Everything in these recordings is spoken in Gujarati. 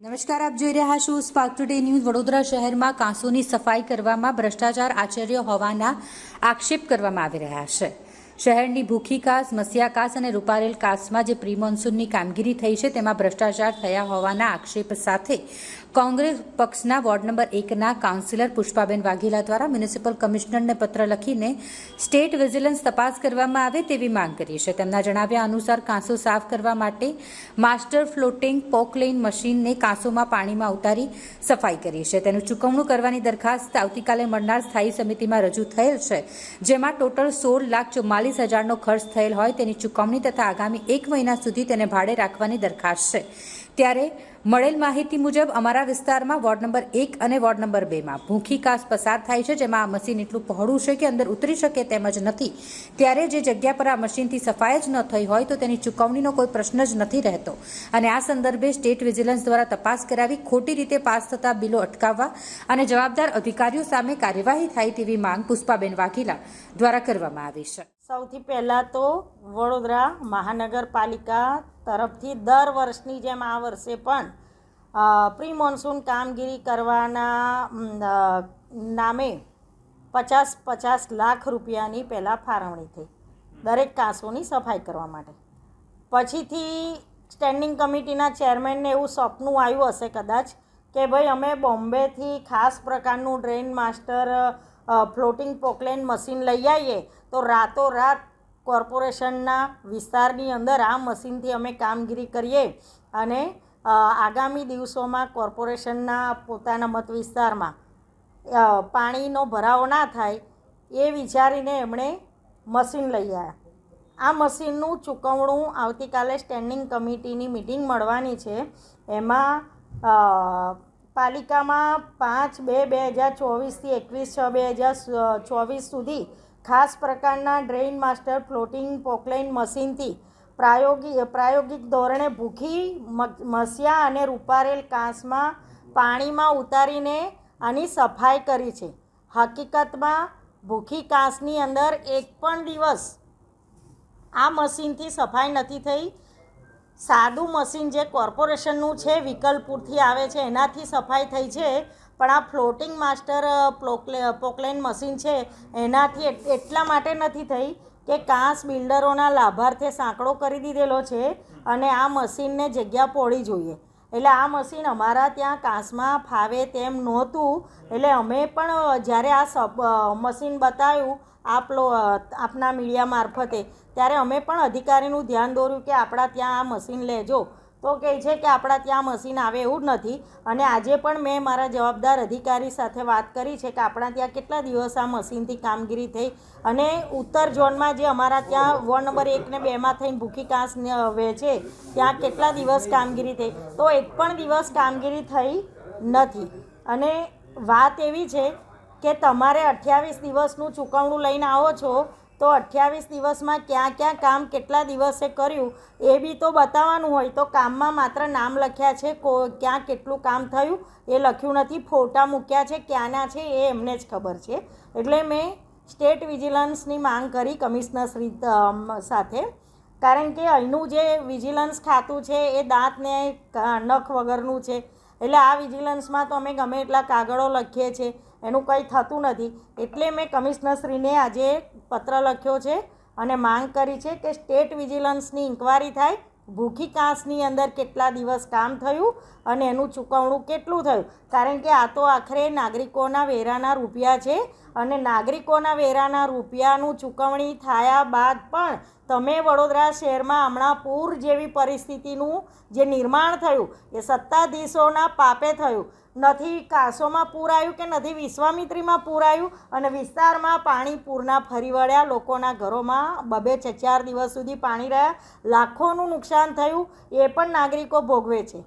નમસ્કાર, આપ જોઈ રહ્યા છો સ્પાર્ક ટુડે ન્યૂઝ વડોદરા શહેરમાં કાંસોની સફાઈ કરવામાં ભ્રષ્ટાચાર આચર્ય હોવાના આક્ષેપ કરવામાં આવી રહ્યા છે. શહેરની ભૂખી કાસ મસિયા કાસ અને રૂપારેલ કાસમાં જે પ્રી મોન્સૂનની કામગીરી થઈ છે, તેમાં ભ્રષ્ટાચાર થયા હોવાના આક્ષેપ સાથે કોંગ્રેસ પક્ષના વોર્ડ નંબર એકના કાઉન્સિલર પુષ્પાબેન વાઘેલા દ્વારા મ્યુનિસિપલ કમિશનરને પત્ર લખીને સ્ટેટ વિજિલન્સ તપાસ કરવામાં આવે તેવી માંગ કરી છે. તેમના જણાવ્યા અનુસાર કાંસો સાફ કરવા માટે માસ્ટર ફ્લોટિંગ પોકલેન મશીનને કાંસોમાં પાણીમાં ઉતારી સફાઈ કરી છે. તેનું ચૂકવણું કરવાની દરખાસ્ત આવતીકાલે મળનાર સ્થાયી સમિતિમાં રજૂ થયેલ છે, જેમાં ટોટલ સોળ લાખ ચુમ્માલીસ હજારનો ખર્ચ થયેલ હોય તેની ચૂકવણી તથા આગામી એક મહિના સુધી તેને ભાડે રાખવાની દરખાસ્ત છે. ત્યારે મળેલ માહિતી મુજબ અમારા વિસ્તારમાં વોર્ડ નંબર એક અને વોર્ડ નંબર બેમાં ભૂખી કાસ પસાર થાય છે, જેમાં આ મશીન એટલું પહોળું છે કે અંદર ઉતરી શકે તેમ જ નથી. ત્યારે જે જગ્યા પર આ મશીનથી સફાઈ જ ન થઈ હોય તો તેની ચૂકવણીનો કોઈ પ્રશ્ન જ નથી રહેતો. અને આ સંદર્ભે સ્ટેટ વિજિલન્સ દ્વારા તપાસ કરાવી ખોટી રીતે પાસ થતા બિલો અટકાવવા અને જવાબદાર અધિકારીઓ સામે કાર્યવાહી થાય તેવી માંગ પુષ્પાબેન વાઘેલા દ્વારા કરવામાં આવી છે. સૌથી પહેલાં તો વડોદરા મહાનગરપાલિકા તરફથી દર વર્ષની જેમ આ વર્ષે પણ પ્રી મોન્સૂન કામગીરી કરવાના નામે પચાસ પચાસ લાખ રૂપિયાની પહેલાં ફાળવણી થઈ, દરેક કાંસોની સફાઈ કરવા માટે. પછીથી સ્ટેન્ડિંગ કમિટીના ચેરમેનને એવું સપનું આવ્યું હશે કદાચ કે ભાઈ અમે બોમ્બેથી ખાસ પ્રકારનું drain master floating Poclain machine લઈ આવીએ, તો રાતોરાત કોર્પોરેશનના વિસ્તારની અંદર આ મશીનથી અમે કામગીરી કરીએ અને આગામી દિવસોમાં કોર્પોરેશનના પોતાના મત વિસ્તારમાં પાણીનો ભરાવો ના થાય એ વિચારીને એમણે મશીન લઈ આવ્યા આ મશીનનું ચૂકવણું આવતીકાલે સ્ટેન્ડિંગ કમિટીની મિટિંગ મળવાની છે. એમાં પાલિકામાં પાંચ બે બે હજાર ચોવીસથી એકવીસ છ બે હજાર ચોવીસ સુધી ખાસ પ્રકારના ડ્રેઇન માસ્ટર, ફ્લોટિંગ પોકલાઇન મશીનથી પ્રાયોગિક પ્રાયોગિક ધોરણે ભૂખી મસિયા અને રૂપારેલ કાંસમાં પાણીમાં ઉતારીને આની સફાઈ કરી છે. હકીકતમાં, ભૂખી કાંસની અંદર એક પણ દિવસ આ મશીનથી સફાઈ નથી થઈ સાદું મશીન જે કોર્પોરેશનનું છે, વિકલપુરથી આવે છે, એનાથી સફાઈ થઈ છે. પણ આ ફ્લોટિંગ માસ્ટર પ્લોકલે પોકલેન મશીન છે, એનાથી એટલા માટે નથી થઈ કે કાંસ બિલ્ડરોના લાભાર્થે સાંકડો કરી દીધેલો છે અને આ મશીનને જગ્યા પોળી જોઈએ. એટલે આ મશીન અમારા ત્યાં કાંસમાં ફાવે તેમ નહોતું. એટલે અમે પણ જ્યારે આ સબ મશીન બતાવ્યું આપ લો આપના મીડિયા મારફતે. ત્યારે અમે પણ અધિકારીનું ધ્યાન દોર્યું કે આપણા ત્યાં આ મશીન લેજો. તો કહે છે કે આપણા ત્યાં મશીન આવે એવું જ નથી. અને આજે પણ મેં મારા જવાબદાર અધિકારી સાથે વાત કરી છે કે આપણા ત્યાં કેટલા દિવસ આ મશીનથી કામગીરી થઈ. અને ઉત્તર ઝોનમાં જે અમારા ત્યાં વોર્ડ નંબર એક ને બેમાં થઈને ભૂખી કાંસ છે, ત્યાં કેટલા દિવસ કામગીરી થઈ. તો એક પણ દિવસ કામગીરી થઈ નથી. અને વાત એવી છે કે તમારે અઠ્યાવીસ દિવસનું ચૂકવણું લઈને આવો છો, તો અઠ્યાવીસ દિવસમાં ક્યાં ક્યાં કામ કેટલા દિવસે કર્યું એ બી તો બતાવવાનું હોય. તો કામમાં માત્ર નામ લખ્યા છે, કો, ક્યાં કેટલું કામ થયું એ લખ્યું નથી. ફોટા મૂક્યા છે, ક્યાંના છે એ એમને જ ખબર છે. એટલે મેં સ્ટેટ વિજિલન્સની માંગ કરી કમિશનર સાથે. કારણ કે અહીંનું જે વિજિલન્સ ખાતું છે એ દાંતને નખ વગરનું છે. એટલે આ વિજિલન્સમાં તો અમે ગમે એટલા કાગળો લખીએ છીએ, એનું કંઈ થતું નથી. એટલે મેં કમિશનરશ્રીને આજે પત્ર લખ્યો છે અને માંગ કરી છે કે સ્ટેટ વિજિલન્સની ઇન્કવાયરી થાય, ભૂખી કાંસની અંદર કેટલા દિવસ કામ થયું અને એનું ચૂકવણું કેટલું થયું. કારણ કે આ તો આખરે નાગરિકોના વેરાના રૂપિયા છે અને નાગરિકોના વેરાના રૂપિયાનું ચૂકવણી થયા બાદ પણ તમે વડોદરા શહેરમાં હમણાં પૂર જેવી પરિસ્થિતિનું જે નિર્માણ થયું, એ સત્તાધીશોના પાપે થયું. નથી કાંસોમાં પૂર આવ્યું કે નથી વિશ્વામિત્રીમાં પૂર આવ્યું? અને વિસ્તારમાં પાણી પૂરના ફરી વળ્યા, લોકોના ઘરોમાં બબે છ ચાર દિવસ સુધી પાણી રહ્યા. લાખોનું નુકસાન થયું, એ પણ નાગરિકો ભોગવે છે.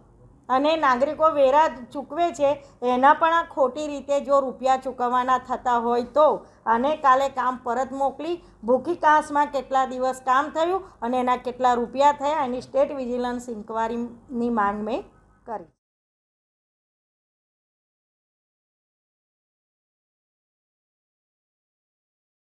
અને નાગરિકો વેરા ચૂકવે છે, એના પણ ખોટી રીતે જો રૂપિયા ચૂકવવાના થતા હોય તો. અને કાલે કામ પરત મોકલી, ભૂખી કાંસમાં કેટલા દિવસ કામ થયું અને એના કેટલા રૂપિયા થયા એની સ્ટેટ વિજિલન્સ ઇન્કવાયરીની માંગ મેં કરી.